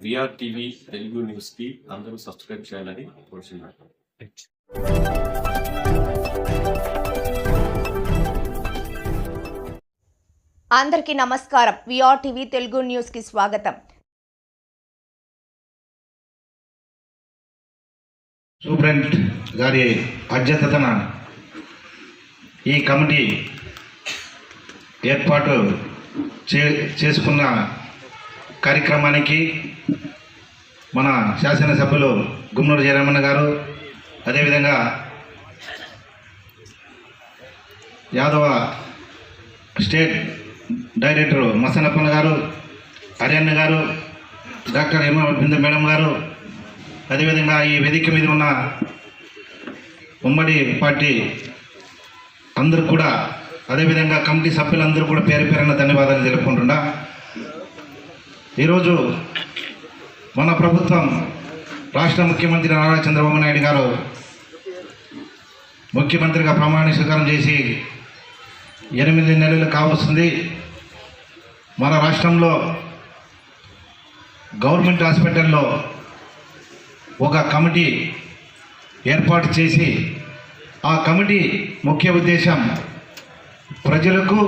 VR TV Telugu న్యూస్కి అందరూ subscribe చేయాలని కోరుచున్నాను. అందరికీ నమస్కారం. విఆర్ టీవీ తెలుగు న్యూస్కి స్వాగతం. సూపరింట్ గారి అధ్యక్షతన ఈ కమిటీ ఏర్పాటు చే చేసుకున్న కార్యక్రమానికి మన శాసనసభ్యులు గుమ్మూరు జయరామన్న గారు అదేవిధంగా యాదవ స్టేట్ డైరెక్టర్ మసనప్పన్న గారు హరియన్న గారు డాక్టర్ హేమ బిందు మేడం గారు అదేవిధంగా ఈ వేదిక మీద ఉన్న ఉమ్మడి పార్టీ అందరూ కూడా అదేవిధంగా కమిటీ సభ్యులందరూ కూడా పేరు పేరున ధన్యవాదాలు తెలుపుకుంటున్నా. ఈరోజు మన ప్రభుత్వం రాష్ట్ర ముఖ్యమంత్రి నారా చంద్రబాబు నాయుడు గారు ముఖ్యమంత్రిగా ప్రమాణ స్వీకారం చేసి ఎనిమిది నెలలు కావస్తుంది. మన రాష్ట్రంలో గవర్నమెంట్ హాస్పిటల్లో ఒక కమిటీ ఏర్పాటు చేసి ఆ కమిటీ ముఖ్య ఉద్దేశం ప్రజలకు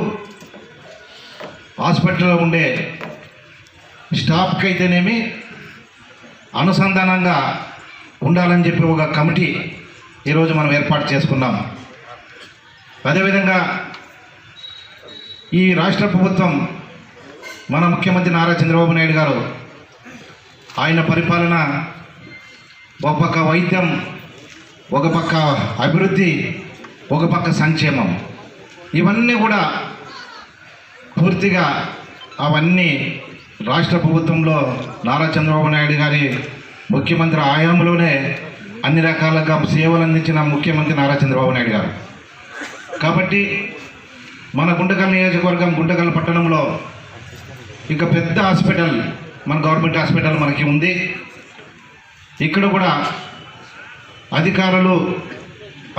హాస్పిటల్లో ఉండే స్టాఫ్కి అయితేనేమి అనుసంధానంగా ఉండాలని చెప్పి ఒక కమిటీ ఈరోజు మనం ఏర్పాటు చేసుకున్నాం. అదేవిధంగా ఈ రాష్ట్ర ప్రభుత్వం మన ముఖ్యమంత్రి నారా చంద్రబాబు నాయుడు గారు ఆయన పరిపాలన ఒక పక్క వైద్యం ఒక పక్క అభివృద్ధి ఒక పక్క సంక్షేమం. ఇవన్నీ కూడా పూర్తిగా అవన్నీ రాష్ట్ర ప్రభుత్వంలో నారా చంద్రబాబు నాయుడు గారి ముఖ్యమంత్రి ఆయాంలోనే అన్ని రకాలుగా సేవలు అందించిన ముఖ్యమంత్రి నారా చంద్రబాబు నాయుడు గారు. కాబట్టి మన గుంటకల్ నియోజకవర్గం గుంటకల్ పట్టణంలో ఇంకా పెద్ద హాస్పిటల్ మన గవర్నమెంట్ హాస్పిటల్ మనకి ఉంది. ఇక్కడ కూడా అధికారులు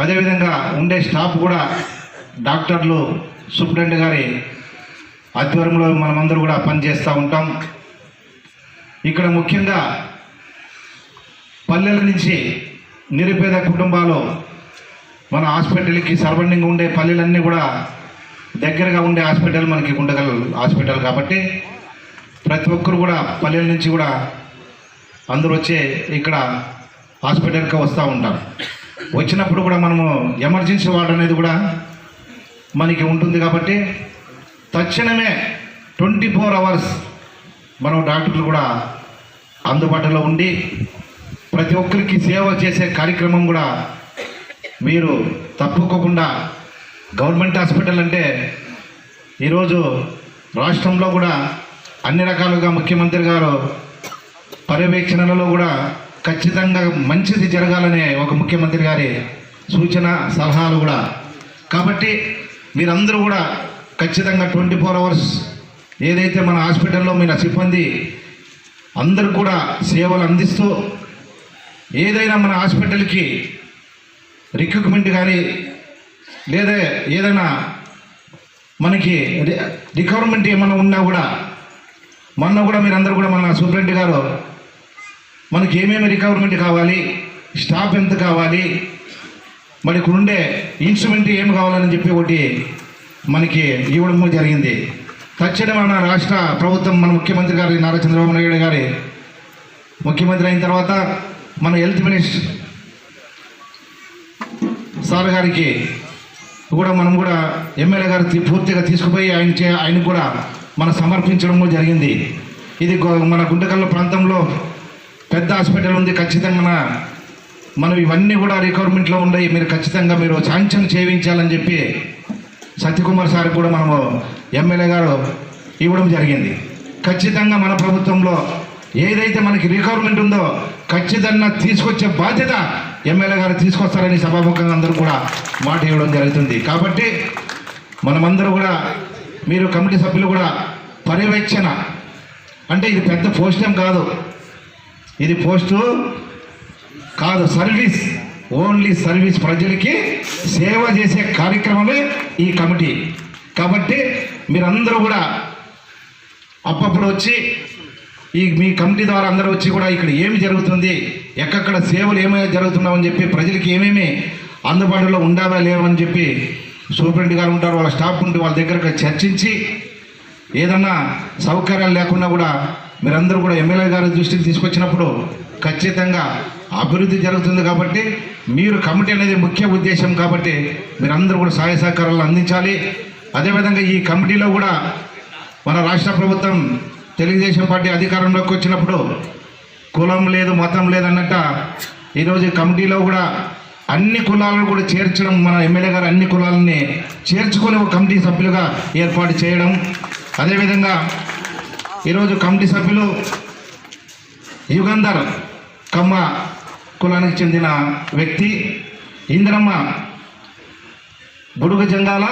అదేవిధంగా ఉండే స్టాఫ్ కూడా డాక్టర్లు సూపరింటెండెంట్ గారి ఆధ్వర్యంలో మనమందరూ కూడా పనిచేస్తూ ఉంటాం. ఇక్కడ ముఖ్యంగా పల్లెల నుంచి నిరుపేద కుటుంబాలు మన హాస్పిటల్కి సరౌండింగ్ ఉండే పల్లెలన్నీ కూడా దగ్గరగా ఉండే హాస్పిటల్ మనకి గుండగల్ హాస్పిటల్ కాబట్టి ప్రతి ఒక్కరు కూడా పల్లెల నుంచి కూడా అందరూ వచ్చే ఇక్కడ హాస్పిటల్కి వస్తూ ఉంటారు. వచ్చినప్పుడు కూడా మనము ఎమర్జెన్సీ వార్డ్ అనేది కూడా మనకి ఉంటుంది కాబట్టి తక్షణమే ట్వంటీ ఫోర్ అవర్స్ మనం డాక్టర్లు కూడా అందుబాటులో ఉండి ప్రతి ఒక్కరికి సేవ చేసే కార్యక్రమం కూడా మీరు తప్పుకోకుండా గవర్నమెంట్ హాస్పిటల్ అంటే ఈరోజు రాష్ట్రంలో కూడా అన్ని రకాలుగా ముఖ్యమంత్రి గారు పర్యవేక్షణలో కూడా ఖచ్చితంగా మంచిది జరగాలనే ఒక ముఖ్యమంత్రి గారి సూచన సలహాలు కూడా. కాబట్టి మీరందరూ కూడా ఖచ్చితంగా ట్వంటీ ఫోర్ అవర్స్ ఏదైతే మన హాస్పిటల్లో మన సిబ్బంది అందరూ కూడా సేవలు అందిస్తూ ఏదైనా మన హాస్పిటల్కి రిక్రూట్మెంట్ కానీ లేదా ఏదైనా మనకి రి- రిక్వైర్మెంట్ ఏమైనా ఉన్నా కూడా మొన్న కూడా మీరందరూ కూడా మన సూపరింటెండెంట్ గారు మనకి ఏమేమి రికవర్మెంట్ కావాలి స్టాఫ్ ఎంత కావాలి మరి ఉండే ఇన్స్ట్రుమెంట్ ఏం కావాలని చెప్పి ఒకటి మనకి ఇవ్వడము జరిగింది. తక్షణం మన రాష్ట్ర ప్రభుత్వం మన ముఖ్యమంత్రి గారి నారా చంద్రబాబు నాయుడు గారి ముఖ్యమంత్రి అయిన తర్వాత మన హెల్త్ మినిస్టర్ సార్ గారికి కూడా మనం కూడా ఎమ్మెల్యే గారు పూర్తిగా తీసుకుపోయి ఆయన చే ఆయనకు కూడా మనం సమర్పించడము జరిగింది. ఇది మన గుంటకల్ల ప్రాంతంలో పెద్ద హాస్పిటల్ ఉంది. ఖచ్చితంగా మన- మనం ఇవన్నీ కూడా రిక్వైర్మెంట్లో ఉన్నాయి. మీరు ఖచ్చితంగా మీరు శాంక్షన్ చేయించాలని చెప్పి సత్యకుమార్ సార్ కూడా మనము ఎమ్మెల్యే గారు ఇవ్వడం జరిగింది. ఖచ్చితంగా మన ప్రభుత్వంలో ఏదైతే మనకి రిక్వైర్మెంట్ ఉందో ఖచ్చితంగా తీసుకొచ్చే బాధ్యత ఎమ్మెల్యే గారు తీసుకొస్తారని సభాముఖంగా అందరూ కూడా మాట ఇవ్వడం జరుగుతుంది. కాబట్టి మనమందరూ కూడా మీరు కమిటీ సభ్యులు కూడా పర్యవేక్షణ అంటే ఇది పెద్ద పోస్ట్ ఏం కాదు. ఇది పోస్టు కాదు సర్వీస్. ఓన్లీ సర్వీస్ ప్రజలకి సేవ చేసే కార్యక్రమమే ఈ కమిటీ. కాబట్టి మీరందరూ కూడా అప్పుడప్పుడు వచ్చి ఈ మీ కమిటీ ద్వారా అందరూ వచ్చి కూడా ఇక్కడ ఏమి జరుగుతుంది ఎక్కక్కడ సేవలు ఏమైనా జరుగుతున్నామని చెప్పి ప్రజలకి ఏమేమి అందుబాటులో ఉండాలా లేవని చెప్పి సూపరింటెండెంట్ గారు ఉంటారు వాళ్ళ స్టాఫ్ ఉంటే వాళ్ళ దగ్గర చర్చించి ఏదన్నా సౌకర్యాలు లేకుండా కూడా మీరందరూ కూడా ఎమ్మెల్యే గారి దృష్టికి తీసుకొచ్చినప్పుడు ఖచ్చితంగా అభివృద్ధి జరుగుతుంది కాబట్టి మీరు కమిటీ అనేది ముఖ్య ఉద్దేశం కాబట్టి మీరందరూ కూడా సహాయ సహకారాలు అందించాలి. అదేవిధంగా ఈ కమిటీలో కూడా మన రాష్ట్ర ప్రభుత్వం తెలుగుదేశం పార్టీ అధికారంలోకి వచ్చినప్పుడు కులం లేదు మతం లేదు అన్నట్ట ఈరోజు కమిటీలో కూడా అన్ని కులాలను కూడా చేర్చడం మన ఎమ్మెల్యే గారు అన్ని కులాలని చేర్చుకొని ఒక కమిటీ సభ్యులుగా ఏర్పాటు చేయడం. అదేవిధంగా ఈరోజు కమిటీ సభ్యులు యుగంధర్ కమ్మ కులానికి చెందిన వ్యక్తి ఇందిరమ్మ బుడుగు జంగాల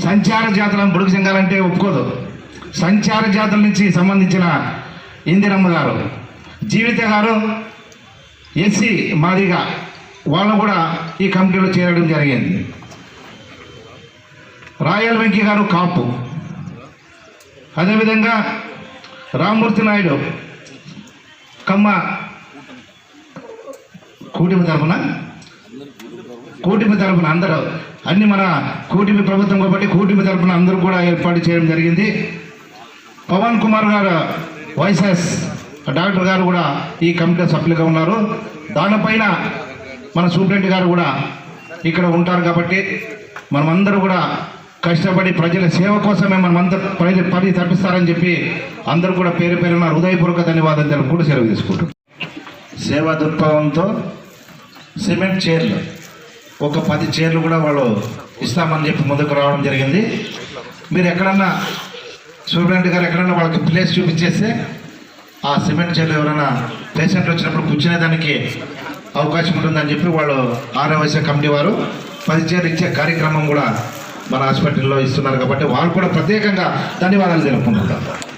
సంచార జాతుల బుడుగు జంగాల అంటే ఒప్పుకోదు. సంచార జాతుల నుంచి సంబంధించిన ఇందిరమ్మ గారు. జీవిత గారు ఎస్సీ మాదిగా వాళ్ళు కూడా ఈ కమిటీలో చేరడం జరిగింది. రాయల్ వెంకీ గారు కాపు. అదేవిధంగా రామ్మూర్తి నాయుడు కమ్మ కూటమి తరఫున కూటమి తరఫున అందరూ అన్ని మన కూటమి ప్రభుత్వం కాబట్టి కూటమి తరఫున అందరూ కూడా ఏర్పాటు చేయడం జరిగింది. పవన్ కుమార్ గారు వైఎస్ఎస్ డాక్టర్ గారు కూడా ఈ కమిటీ సభ్యులుగా ఉన్నారు. దానిపైన మన సూపరింటెండెంట్ గారు కూడా ఇక్కడ ఉంటారు కాబట్టి మనమందరూ కూడా కష్టపడి ప్రజల సేవ కోసమే మనమందరూ పని పని తప్పిస్తారని చెప్పి అందరూ కూడా పేరు పేరున హృదయపూర్వక ధన్యవాదాలు తెలుపుకుంటూ సెలవు తీసుకుంటాం సేవా దృక్పథంతో సిమెంట్ చైర్లు. ఒక పది చైర్లు కూడా వాళ్ళు ఇస్తామని చెప్పి ముందుకు రావడం జరిగింది. మీరు ఎక్కడన్నా సూపరింటెండెంట్ గారు ఎక్కడన్నా వాళ్ళకి ప్లేస్ చూపించేస్తే ఆ సిమెంట్ చైర్లు ఎవరైనా పేషెంట్లు వచ్చినప్పుడు కూర్చునేదానికి అవకాశం ఉంటుందని చెప్పి వాళ్ళు ఆరోగ్య కమిటీ వారు పది చైర్లు ఇచ్చే కార్యక్రమం కూడా మన హాస్పిటల్లో ఇస్తున్నారు కాబట్టి వాళ్ళు కూడా ప్రత్యేకంగా ధన్యవాదాలు తెలుపుకుంటున్నారు.